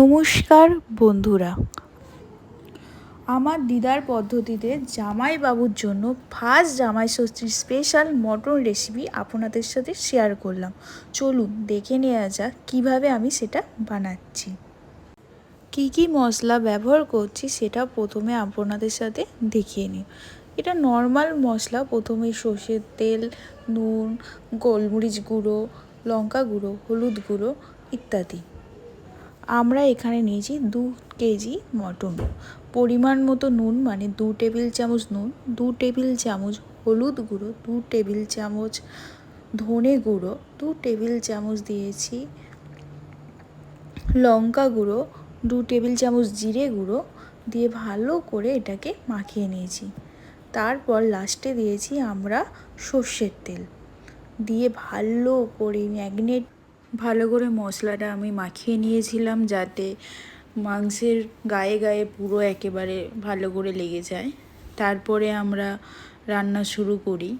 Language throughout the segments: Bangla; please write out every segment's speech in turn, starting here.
নমস্কার, বন্ধুরা। আমার দিদার পদ্ধতিতে জামাই বাবুর জন্য ফার্স্ট জামাই ষষ্ঠীর স্পেশাল মটন রেসিপি আপনাদের সাথে শেয়ার করলাম। চলুন দেখে নেওয়া যাক কীভাবে আমি সেটা বানাচ্ছি। কী কী মশলা ব্যবহার করছি সেটা প্রথমে আপনাদের সাথে দেখিয়ে নিই। এটা নর্মাল মশলা, প্রথমে সর্ষের তেল, নুন, গোলমরিচ গুঁড়ো, লঙ্কা গুঁড়ো, হলুদ গুঁড়ো ইত্যাদি। আমরা এখানে নিয়েছি দু কেজি মটন। পরিমাণ মতো নুন মানে দু টেবিল চামচ নুন, দু টেবিল চামচ হলুদ গুঁড়ো, দু টেবিল চামচ ধনে গুঁড়ো, দু টেবিল চামচ দিয়েছি লঙ্কা গুঁড়ো, দু টেবিল চামচ জিরে গুঁড়ো দিয়ে ভালো করে এটাকে মাখিয়ে নিয়েছি। তারপর লাস্টে দিয়েছি আমরা সর্ষের তেল। দিয়ে ভালো করে ম্যাগনেট ভালো করে মশলাটা আমি মাখিয়ে নিয়েছিলাম যাতে মাংসের গায়ে গায়ে পুরো একেবারে ভালো করে লেগে যায়। তারপরে আমরা রান্না শুরু করি।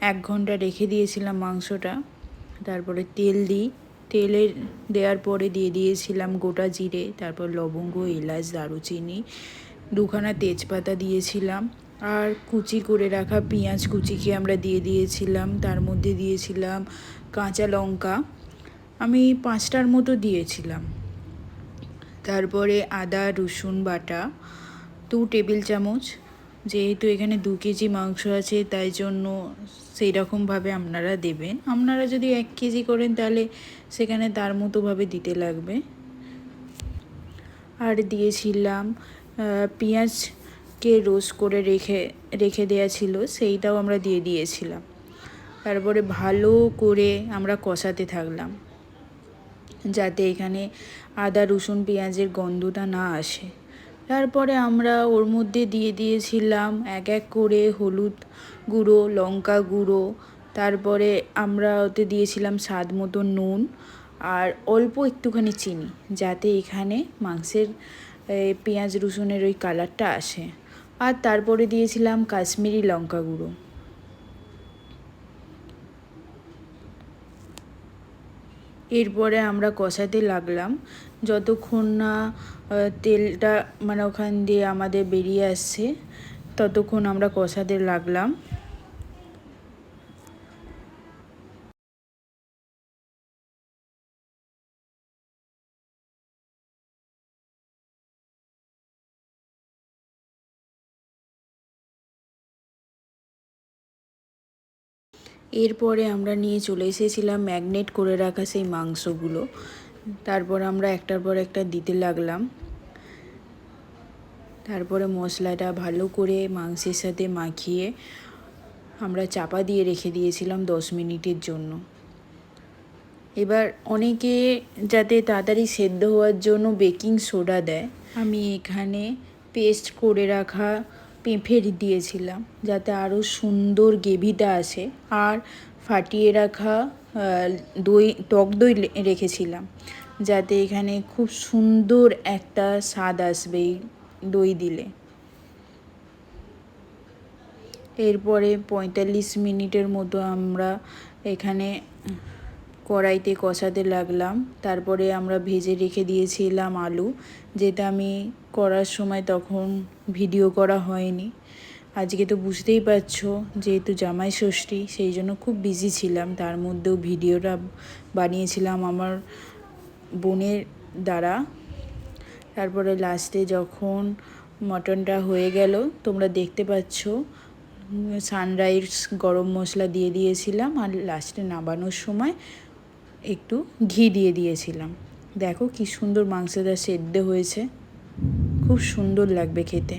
এক ঘণ্টা রেখে দিয়েছিলাম মাংসটা। তারপরে তেল দিই। তেলের দেওয়ার পরে দিয়ে দিয়েছিলাম গোটা জিরে, তারপর লবঙ্গ, এলাচ, দারুচিনি, দুখানা তেজপাতা দিয়েছিলাম। আর কুচি করে রাখা পেঁয়াজ কুচিকে আমরা দিয়ে দিয়েছিলাম। তার মধ্যে দিয়েছিলাম কাঁচা লঙ্কা। আমি পাঁচটার মতো দিয়েছিলাম। তারপরে আদা, রসুন বাটা, দু টেবিল চামচ। যেহেতু এখানে দু কেজি মাংস আছে, তাই জন্য সেই রকমভাবে আপনারা দেবেন। আপনারা যদি এক কেজি করেন, তাহলে সেখানে তার মতোভাবে দিতে লাগবে। আর দিয়েছিলাম পেঁয়াজকে রোস্ট করে রেখে রেখে দেওয়া ছিল, সেইটাও আমরা দিয়ে দিয়েছিলাম। তারপরে ভালো করে আমরা কষাতে থাকলাম। যাতে এখানে আদা, রসুন, পেঁয়াজের গন্ধটা না আসে। তারপরে আমরা ওর মধ্যে দিয়ে দিয়েছিলাম এক এক করে হলুদ গুঁড়ো, লঙ্কা গুঁড়ো। তারপরে আমরা ওতে দিয়েছিলাম স্বাদ মতো নুন আর অল্প একটুখানি চিনি, যাতে এখানে মাংসের পেঁয়াজ, রসুনের ওই কালারটা আসে। আর তারপরে দিয়েছিলাম কাশ্মীরি লঙ্কা গুঁড়ো। এরপরে আমরা কষাতে লাগলাম। যতক্ষণ না তেলটা মানে ওখান দিয়ে আমাদের বেরিয়ে আসছে, ততক্ষণ আমরা কষাতে লাগলাম। এরপরে আমরা নিয়ে চলে এসেছিলাম ম্যাগনেট করে রাখা সেই মাংসগুলো। তারপর আমরা একটার পর একটা দিতে লাগলাম। তারপরে মশলাটা ভালো করে মাংসের সাথে মাখিয়ে আমরা চাপা দিয়ে রেখে দিয়েছিলাম দশ মিনিটের জন্য। এবার অনেকে যাতে তাড়াতাড়ি সেদ্ধ হওয়ার জন্য বেকিং সোডা দেয়, আমি এখানে পেস্ট করে রাখা পেঁপে দিয়েছিলাম যাতে আরও সুন্দর গ্রেভিটা আসে। আর ফাটিয়ে রাখা দই, টক দই রেখেছিলাম যাতে এখানে খুব সুন্দর একটা স্বাদ আসবে এই দই দিলে। এরপরে পঁয়তাল্লিশ মিনিটের মতো আমরা এখানে কড়াইতে কষাতে লাগলাম। তারপরে আমরা ভেজে রেখে দিয়েছিলাম আলু, যেটা আমি করার সময় তখন ভিডিও করা হয়নি। আজকে তো বুঝতেই পারছ, যেহেতু জামাই ষষ্ঠী, সেই জন্য খুব বিজি ছিলাম। তার মধ্যেও ভিডিওটা বানিয়েছিলাম আমার বোনের দ্বারা। তারপরে লাস্টে যখন মটনটা হয়ে গেল, তোমরা দেখতে পাচ্ছ সানরাইজ গরম মশলা দিয়ে দিয়েছিলাম। আর লাস্টে নামানোর সময় একটু ঘি দিয়ে দিয়েছিলাম। দেখো কি সুন্দর মাংসটা সেদ্ধ হয়েছে। খুব সুন্দর লাগবে খেতে।